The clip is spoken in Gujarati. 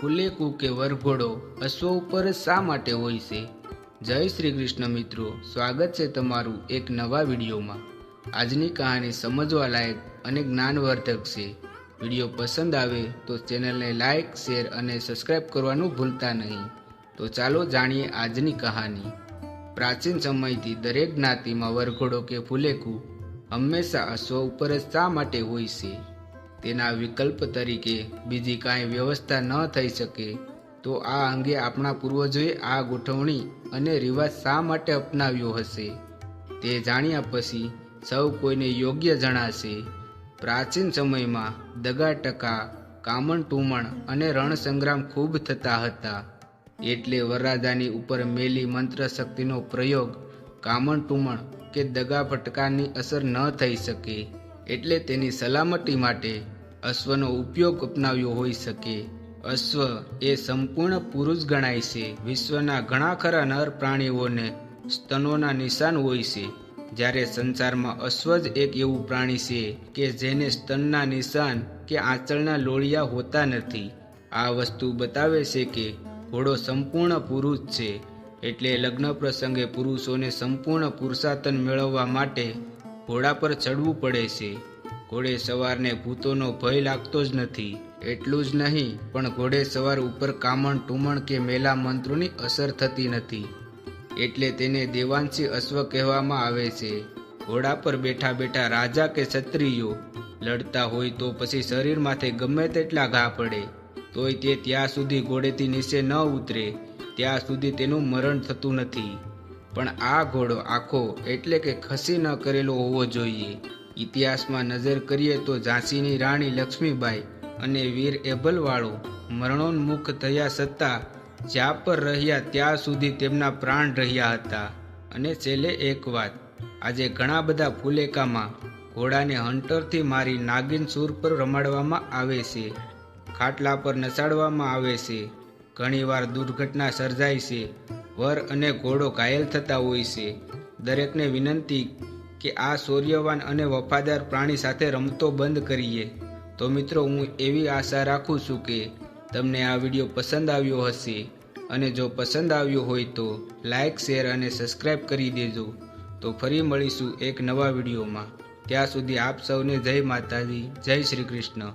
ફુલેકુ કે વરઘોડો અશ્વ ઉપર શા માટે હોય છે? જય શ્રી કૃષ્ણ મિત્રો, સ્વાગત છે તમારું એક નવા વિડીયોમાં. આજની કહાની સમજવા લાયક અને જ્ઞાનવર્ધક છે. વીડિયો પસંદ આવે તો ચેનલને લાઇક શેર અને સબસ્ક્રાઇબ કરવાનું ભૂલતા નહીં. તો ચાલો જાણીએ આજની કહાની. પ્રાચીન સમયથી દરેક જ્ઞાતિમાં વરઘોડો કે ફુલેકુ હંમેશા અશ્વ ઉપર જ શા માટે હોય છે? તેના વિકલ્પ તરીકે બીજી કાંઈ વ્યવસ્થા ન થઈ શકે, તો આ અંગે આપણા પૂર્વજોએ આ ગોઠવણી અને રિવાજ શા માટે અપનાવ્યો હશે તે જાણ્યા પછી સૌ કોઈને યોગ્ય જણાશે. પ્રાચીન સમયમાં દગા ટકા, કામણ ટુમણ અને રણસંગ્રામ ખૂબ થતા હતા, એટલે વરરાજાની ઉપર મેલી મંત્ર શક્તિનો પ્રયોગ કામણ ટુમણ કે દગા ફટકાની અસર ન થઈ શકે. એટલે તેની સલામતી માટે અશ્વનો ઉપયોગ અપનાવ્યો હોઈ શકે. અશ્વ એ સંપૂર્ણ પુરુષ ગણાય છે. વિશ્વના ઘણા ખરા નર પ્રાણીઓને સ્તનોના નિશાન હોય છે. જ્યારે સંસારમાં અશ્વ જ એક એવું પ્રાણી છે કે જેને સ્તનના નિશાન કે આંચળના લોળિયા હોતા નથી. આ વસ્તુ બતાવે છે કે ઘોડો સંપૂર્ણ પુરુષ છે. એટલે લગ્ન પ્રસંગે પુરુષોને સંપૂર્ણ પુરુષાતન મેળવવા માટે ઘોડા પર ચડવું પડે છે. ઘોડે સવારને ભૂતોનો ભય લાગતો જ નથી. એટલું જ નહીં, પણ ઘોડે સવાર ઉપર કામણ ટુમણ કે મેલા મંત્રોની અસર થતી નથી. એટલે તેને દેવાંશી અશ્વ કહેવામાં આવે છે. ઘોડા પર બેઠા બેઠા રાજા કે ક્ષત્રિયો, લડતા હોય તો પછી શરીરમાંથી ગમે તેટલા ઘા પડે, તોય તે ત્યાં સુધી ઘોડેથી નીચે ન ઉતરે. ત્યાં સુધી તેનું મરણ થતું નથી. પણ આ ઘોડો આખો એટલે કે ખસી ન કરેલો હોવો જોઈએ. ઇતિહાસમાં નજર કરીએ તો ઝાંસીની રાણી લક્ષ્મીબાઈ અને વીર એભલવાળો મરણોન્મુખ થયા છતાં જ્યાં પર રહ્યા ત્યાં સુધી તેમના પ્રાણ રહ્યા હતા. અને છેલ્લે એક વાત, આજે ઘણા બધા ફુલેકામાં ઘોડાને હંટરથી મારી નાગિન સૂર પર રમાડવામાં આવે છે, ખાટલા પર નસાડવામાં આવે છે, ઘણીવાર દુર્ઘટના સર્જાય છે વર અને ઘોડો ઘાયલ થતા હોય છે. દરેકને વિનંતી કે આ શૌર્યવાન અને વફાદાર પ્રાણી સાથે રમતો બંધ કરીએ. તો મિત્રો, હું એવી આશા રાખું છું કે તમને આ વીડિયો પસંદ આવ્યો હશે. અને જો પસંદ આવ્યો હોય તો લાઇક શેર અને સબસ્ક્રાઈબ કરી દેજો. તો ફરી મળીશું એક નવા વિડીયોમાં. ત્યાં સુધી આપ સૌને જય માતાજી, જય શ્રી કૃષ્ણ.